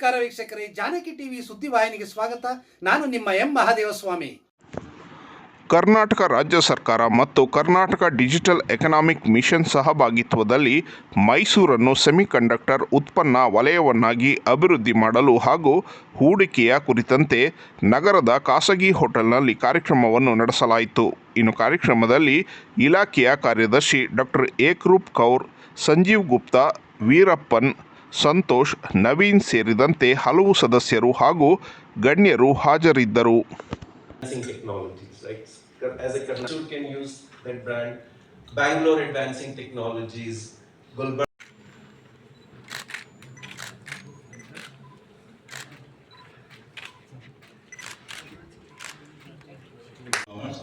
ನಮಸ್ಕಾರ ವೀಕ್ಷಕರೇ, ಜಾನಕಿ ಟಿವಿ ಸುದ್ದಿವಾಹಿನಿಗೆ ಸ್ವಾಗತ. ನಾನು ನಿಮ್ಮ ಎಂ ಮಹಾದೇವಸ್ವಾಮಿ. ಕರ್ನಾಟಕ ರಾಜ್ಯ ಸರ್ಕಾರ ಮತ್ತು ಕರ್ನಾಟಕ ಡಿಜಿಟಲ್ ಎಕನಾಮಿಕ್ ಮಿಷನ್ ಸಹಭಾಗಿತ್ವದಲ್ಲಿ ಮೈಸೂರನ್ನು ಸೆಮಿಕಂಡಕ್ಟರ್ ಉತ್ಪನ್ನ ವಲಯವನ್ನಾಗಿ ಅಭಿವೃದ್ಧಿ ಮಾಡಲು ಹಾಗೂ ಹೂಡಿಕೆಯ ಕುರಿತಂತೆ ನಗರದ ಖಾಸಗಿ ಹೋಟೆಲ್ನಲ್ಲಿ ಕಾರ್ಯಕ್ರಮವನ್ನು ನಡೆಸಲಾಯಿತು. ಇನ್ನು ಕಾರ್ಯಕ್ರಮದಲ್ಲಿ ಇಲಾಖೆಯ ಕಾರ್ಯದರ್ಶಿ ಡಾಕ್ಟರ್ ಏಕ್ರೂಪ್ ಕೌರ್, ಸಂಜೀವ್ ಗುಪ್ತಾ, ವೀರಪ್ಪನ್ ಸಂತೋಷ್ ನವೀನ್ ಸೇರಿದಂತೆ ಹಲವು ಸದಸ್ಯರು ಹಾಗೂ ಗಣ್ಯರು ಹಾಜರಿದ್ದರು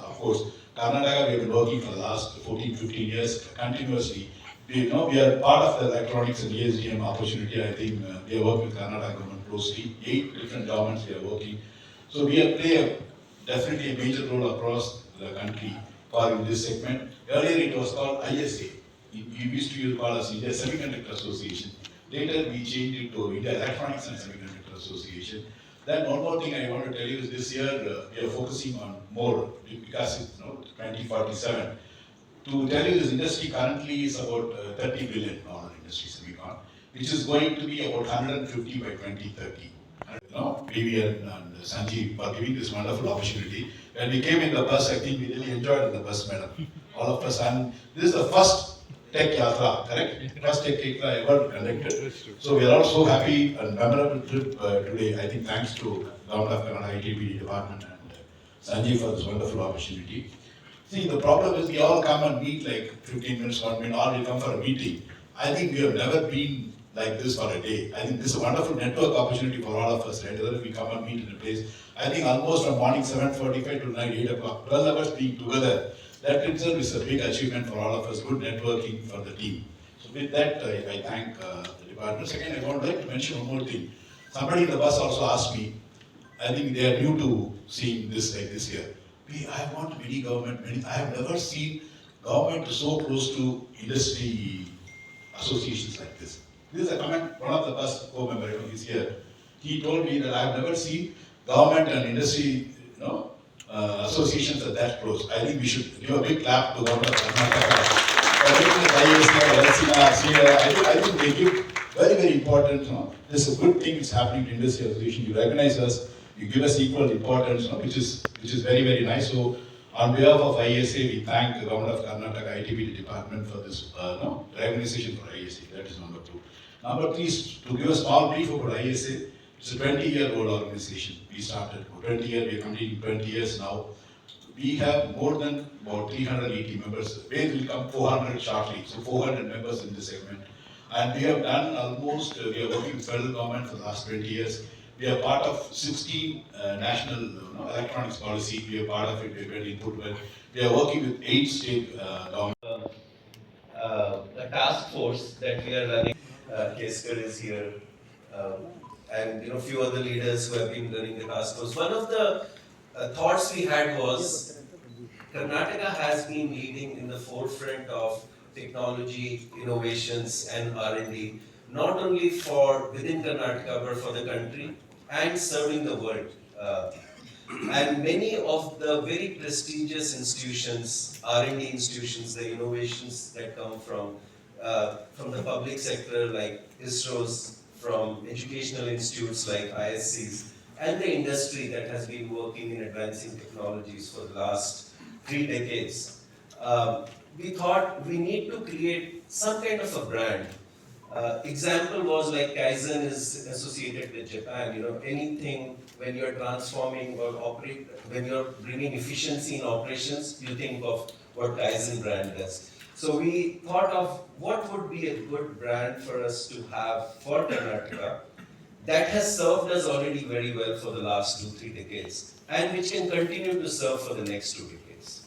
Of course, Karnataka, we have been working for the last 14, 15 years continuously We know we are part of the electronics and ESDM opportunity. I think uh, we are working with Karnataka government closely. Eight different governments we are working. So we have play a, definitely a major role across the country for in this segment. Earlier it was called ISA. We we used to use call as India Semiconductor Association. Later we changed it to India Electronics and Semiconductor Association. Then one more thing I want to tell you is this year uh, we are focusing on more because it's you know, 2047. To tell you this industry currently is about uh, 30 billion dollar industry semicon, which is going to be about 150 by 2030. And, you know, Vivian and Sanjeev for giving this wonderful opportunity. When we came in the bus, I think we really enjoyed the bus, madam. All of us, and this is the first Tech Yatra, correct? First Tech Yatra ever conducted. So we are all so happy and memorable trip uh, today. I think thanks to Government of Kannada ITB department and uh, Sanjeev for this wonderful opportunity. See, the problem is we all come and meet like 15 minutes, one minute, or we come for a meeting. I think we have never been like this for a day. I think this is a wonderful network opportunity for all of us, right? Whether we come and meet in a place. I think almost from morning 7.45 to night 8 o'clock, 12 hours being together, that itself is a big achievement for all of us, good networking for the team. So with that, I, I thank uh, the department. Second, I would like to mention one more thing. Somebody in the bus also asked me, I think they are new to seeing this like this here. We, I want many government, many, I have never seen government so close to industry associations like this. This is a comment, one of the bus co-member, he's here. He told me that I have never seen government and industry, you know, uh, associations are that close. I think we should give a big clap to government of I think, I think they give very, very important, you know, this is a good thing that's happening to industry association. You recognize us, you give us equal importance, which is, which is very, very nice. So on behalf of ISA, we thank the government of Karnataka ITB department for this, uh, no, recognition for ISA. That is number two. Number three is to give a small brief about ISA. It's a 20-year-old organization. We started 20 years. We are completing 20 years now. We have more than about 380 members. Where will come 400 shortly. So 400 members in this segment. And we have done almost. Uh, we are working with federal government for the last 20 years. We are part of 16 uh, national know, electronics policy. We are part of it. We are input. well. We are working with eight state uh, governments. uh, a task force that we are running. Uh, Kesker is here, and you know, few other leaders who have been running the task force. One of the uh, thoughts we had was Karnataka has been leading in the forefront of technology, innovations, and R and D, not only for within Karnataka but for the country and serving the world. Uh, and many of the very prestigious institutions, R&D institutions, the innovations that come from uh, from the public sector like ISROs, from educational institutes like ISCs, and the industry that has been working in advancing technologies for the last three decades. Um, we thought we need to create some kind of a brand uh, example was like Kaizen is associated with Japan. You know, anything when you're transforming or operate, when you're bringing efficiency in operations, you think of what Kaizen brand does. So we thought of what would be a good brand for us to have for Karnataka that has served us already very well for the last two, three decades and which can continue to serve for the next two decades.